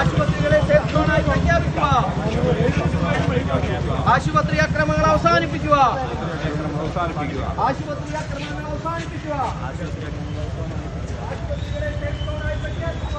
ആശുപത്രികളെ സേഫ് സോണായി പ്രഖ്യാപിക്കുക. ആശുപത്രി അക്രമങ്ങൾ അവസാനിപ്പിക്കുക. ആശുപത്രി അക്രമങ്ങൾ അവസാനിപ്പിക്കുക. ആശുപത്രികളെ സേഫ് സോണായി പ്രഖ്യാപിക്കുക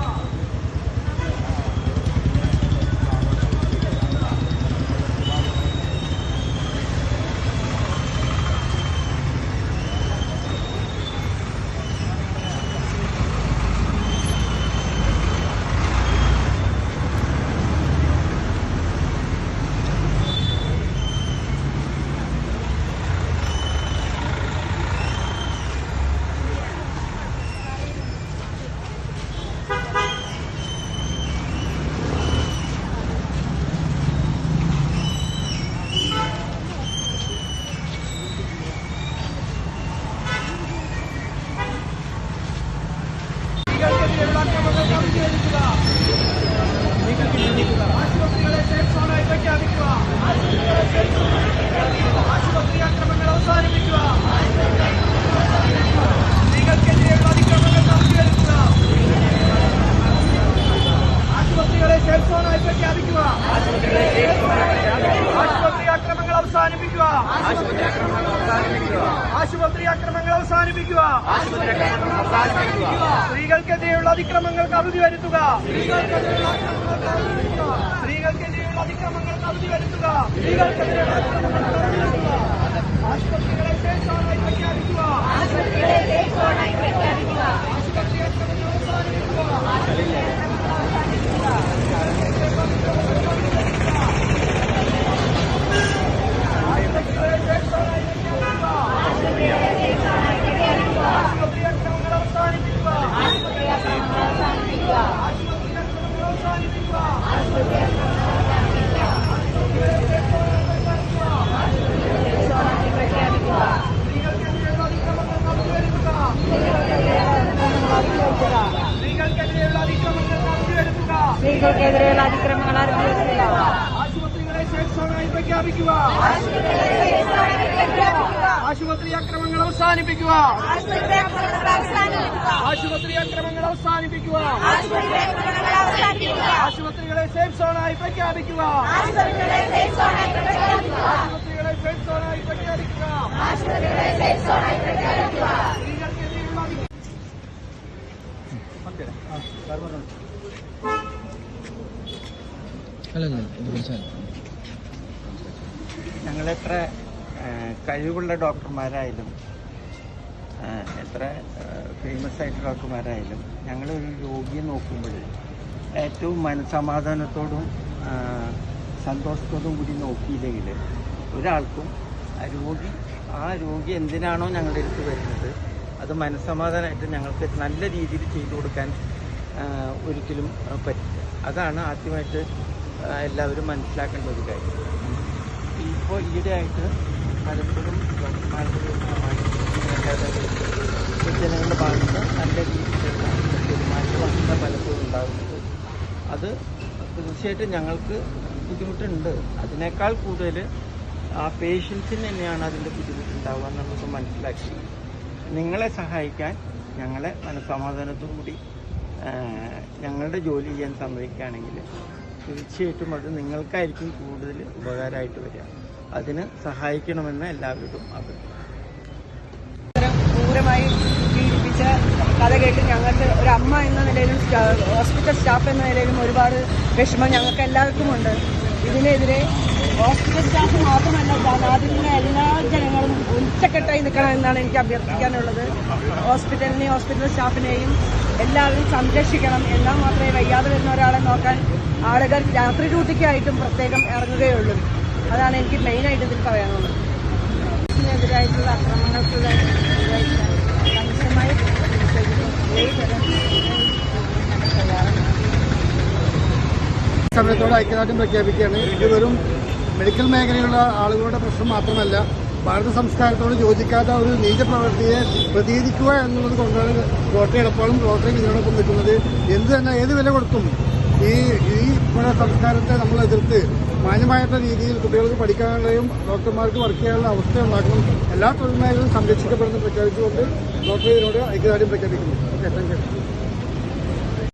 അക്രമങ്ങൾ അവസാനിപ്പിക്കുക. ആശുപത്രികളെ safe zone ആയി പ്രഖ്യാപിക്കുക. ആശുപത്രി അക്രമങ്ങൾ അവസാനിപ്പിക്കുക സ്ത്രീകൾക്കെതിരെയുള്ള അതിക്രമങ്ങൾ നടത്തിയെടുക്കുക ആശുപത്രികളെ സേഫ് സോണായി പ്രഖ്യാപിക്കുക. ആശുപത്രി അക്രമങ്ങൾ അവസാനിപ്പിക്കുക. ആശുപത്രി അക്രമങ്ങൾ അവസാനിപ്പിക്കുക. സ്ത്രീകൾക്കെതിരെയുള്ള അതിക്രമങ്ങൾക്ക് അവധി വരുത്തുക. സ്ത്രീകൾക്കെതിരെയുള്ള അതിക്രമങ്ങൾക്ക് അവധി വരുത്തുക. സ്ത്രീകൾക്കെതിരെയുള്ള അതിക്രമങ്ങൾക്ക് അവധി വരുത്തുക ആശുപത്രികളെ സേഫ് സോണായി പ്രഖ്യാപിക്കുക. ആശുപത്രി അക്രമങ്ങൾ അവസാനിപ്പിക്കുക ആശുപത്രി അക്രമങ്ങൾ അവസാനിപ്പിക്കുക ആശുപത്രി അക്രമങ്ങൾ അവസാനിപ്പിക്കുക സ്ത്രീകൾക്കെതിരെയുള്ള അതിക്രമങ്ങൾക്ക് അവധി വരുത്തുക സ്ത്രീകൾക്കെതിരെയുള്ള അതിക്രമങ്ങൾക്ക് അവധി വരുത്തുക സ്ത്രീകൾക്കെതിരെയുള്ള അതിക്രമങ്ങൾ അറിഞ്ഞിട്ടില്ല ആശുപത്രികളെ സോണായി പ്രഖ്യാപിക്കുക. ആശുപത്രി അക്രമങ്ങൾ അവസാനിപ്പിക്കുക. ആശുപത്രി അക്രമങ്ങൾ അവസാനിപ്പിക്കുക. ആശുപത്രികളെ സേഫ് സോണായി പ്രഖ്യാപിക്കുക. ആശുപത്രികളെ സേഫ് സോണായി പ്രഖ്യാപിക്കുക. സ്ത്രീകൾക്കെതിരെയുള്ള അതി- ഞങ്ങളെത്ര കഴിവുള്ള ഡോക്ടർമാരായാലും എത്ര ഫേമസ് ആയിട്ട് ഡോക്ടർമാരായാലും ഞങ്ങളൊരു രോഗിയെ നോക്കുമ്പോൾ ഏറ്റവും മനസമാധാനത്തോടും സന്തോഷത്തോടും കൂടി നോക്കിയില്ലെങ്കിൽ ഒരാൾക്കും ആ രോഗി ആ രോഗി എന്തിനാണോ ഞങ്ങളുടെ അടുത്ത് വരുന്നത് അത് മനസ്സമാധാനമായിട്ട് ഞങ്ങൾക്ക് നല്ല രീതിയിൽ ചെയ്തു കൊടുക്കാൻ ഒരിക്കലും പറ്റില്ല. അതാണ് ആദ്യമായിട്ട് എല്ലാവരും മനസ്സിലാക്കേണ്ട ഒരു കാര്യം. ഇപ്പോൾ ഈയിടെയായിട്ട് പലപ്പോഴും ജനങ്ങളുടെ ഭാഗത്ത് നല്ല രീതിയിലുള്ള പെരുമാറ്റമാണ് പലപ്പോഴും ഉണ്ടാകുന്നത് അത് തീർച്ചയായിട്ടും ഞങ്ങൾക്ക് ബുദ്ധിമുട്ടുണ്ട്. അതിനേക്കാൾ കൂടുതൽ ആ പേഷ്യൻസിന് തന്നെയാണ് അതിന്റെ ബുദ്ധിമുട്ടുണ്ടാവുക എന്നുള്ളത് മനസ്സിലാക്കി. നിങ്ങളെ സഹായിക്കാൻ ഞങ്ങളെ മനസ്സമാധാനത്തോടുകൂടി കൂടി ഞങ്ങളുടെ ജോലി ചെയ്യാൻ സമ്മതിക്കുകയാണെങ്കിൽ തീർച്ചയായിട്ടും അത് നിങ്ങൾക്കായിരിക്കും കൂടുതൽ ഉപകാരമായിട്ട് വരിക. അതിന് സഹായിക്കണമെന്ന് എല്ലാവരോടും അഭ്യർത്ഥിക്കുന്നു ക്രൂരമായി പീഡിപ്പിച്ച കഥ കേട്ട് ഞങ്ങൾക്ക് ഒരു അമ്മ എന്ന നിലയിലും ഹോസ്പിറ്റൽ സ്റ്റാഫ് എന്ന നിലയിലും ഒരുപാട് വിഷമം ഞങ്ങൾക്ക് എല്ലാവർക്കും ഉണ്ട്. ഇതിനെതിരെ ഹോസ്പിറ്റൽ സ്റ്റാഫ് മാത്രമല്ല നാട്ടിലുള്ള എല്ലാ ജനങ്ങളും ഉച്ചക്കെട്ടായി നിൽക്കണം എന്നാണ് എനിക്ക് അഭ്യർത്ഥിക്കാനുള്ളത്. ഹോസ്പിറ്റലിനെയും ഹോസ്പിറ്റൽ സ്റ്റാഫിനെയും എല്ലാവരും സംരക്ഷിക്കണം. എന്നാൽ മാത്രമേ വയ്യാതെ വരുന്ന ഒരാളെ നോക്കാൻ ആളുകൾ രാത്രി ഡ്യൂട്ടിക്കായിട്ടും പ്രത്യേകം ഇറങ്ങുകയുള്ളൂ. അതാണ് എനിക്ക് മെയിനായിട്ട് ഇതിൽ പറയാനുള്ളത്. എതിരായിട്ടുള്ള അക്രമങ്ങൾക്കുള്ള സമയത്തോട് ഐക്യദാർഢ്യം പ്രഖ്യാപിക്കുകയാണ്. ഇത് വെറും മെഡിക്കൽ മേഖലയിലുള്ള ആളുകളുടെ പ്രശ്നം മാത്രമല്ല ഭാരത സംസ്കാരത്തോട് യോജിക്കാത്ത ഒരു നീചപ്രവൃത്തിയെ പ്രതികരിക്കുക എന്നുള്ളത് കൊണ്ടാണ് റോട്ടറി എളുപ്പവും റോട്ടറി ഇതിനോടൊപ്പം നിൽക്കുന്നത്. എന്ത് തന്നെ ഏത് വില കൊടുത്തും ഈ ഈ പുഴ സംസ്കാരത്തെ നമ്മൾ എതിർത്ത് മാന്യമായിട്ടുള്ള രീതിയിൽ കുട്ടികൾക്ക് പഠിക്കാനുള്ളതും ഡോക്ടർമാർക്ക് വർക്ക് ചെയ്യാനുള്ള അവസ്ഥ ഉണ്ടാക്കണം. എല്ലാ തൊഴിൽ മേഖലകളും സംരക്ഷിക്കപ്പെടുന്ന പ്രഖ്യാപിച്ചുകൊണ്ട് ഡോക്ടർ ഇതിനോട് ഐക്യദാർഢ്യം പ്രഖ്യാപിക്കുന്നു. Okay thank you